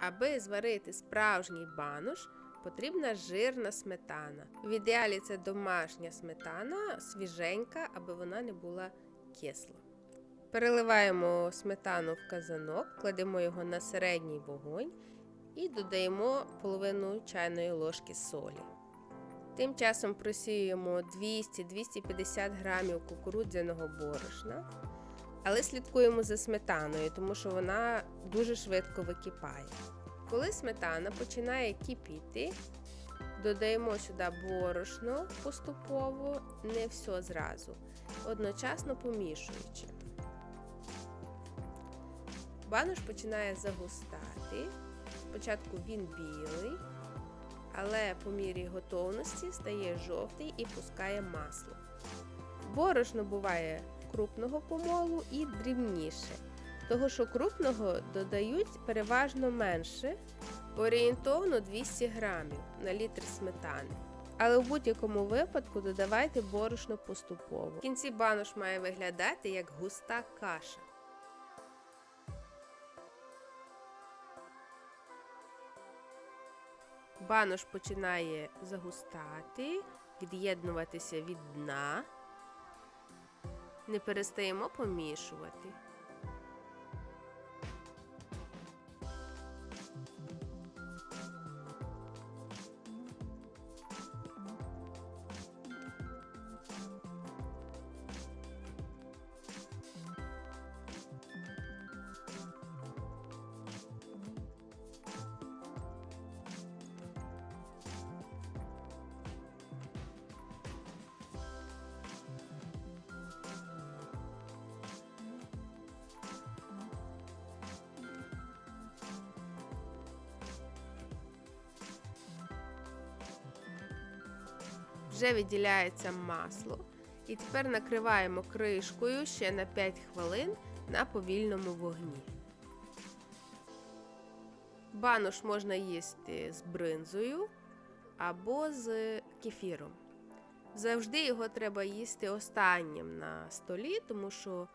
Аби зварити справжній банош, потрібна жирна сметана. В ідеалі це домашня сметана, свіженька, аби вона не була кисла. Переливаємо сметану в казанок, кладемо його на середній вогонь і додаємо половину чайної ложки солі. Тим часом просіюємо 200-250 грамів кукурудзяного борошна, але слідкуємо за сметаною, тому що вона дуже швидко википає. Коли сметана починає кипіти, додаємо сюди борошно поступово, не все зразу, одночасно помішуючи. Банош починає загустати. Спочатку він білий, але по мірі готовності стає жовтий і пускає масло. Борошно буває крупного помолу і дрібніше. Того, що крупного додають переважно менше, орієнтовно 200 грамів на літр сметани. Але в будь-якому випадку додавайте борошно поступово. В кінці банош має виглядати як густа каша. Банош починає загустати, від'єднуватися від дна. Не перестаємо помішувати. Вже відділяється масло. І тепер накриваємо кришкою ще на 5 хвилин на повільному вогні. Банош можна їсти з бринзою або з кефіром. Завжди його треба їсти останнім на столі, тому що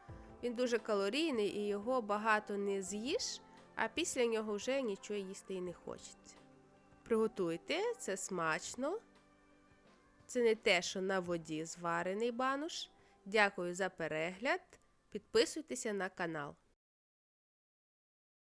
він дуже калорійний і його багато не з'їш, а після нього вже нічого їсти і не хочеться. Приготуйте, це смачно. Це не те, що на воді зварений банош. Дякую за перегляд. Підписуйтеся на канал.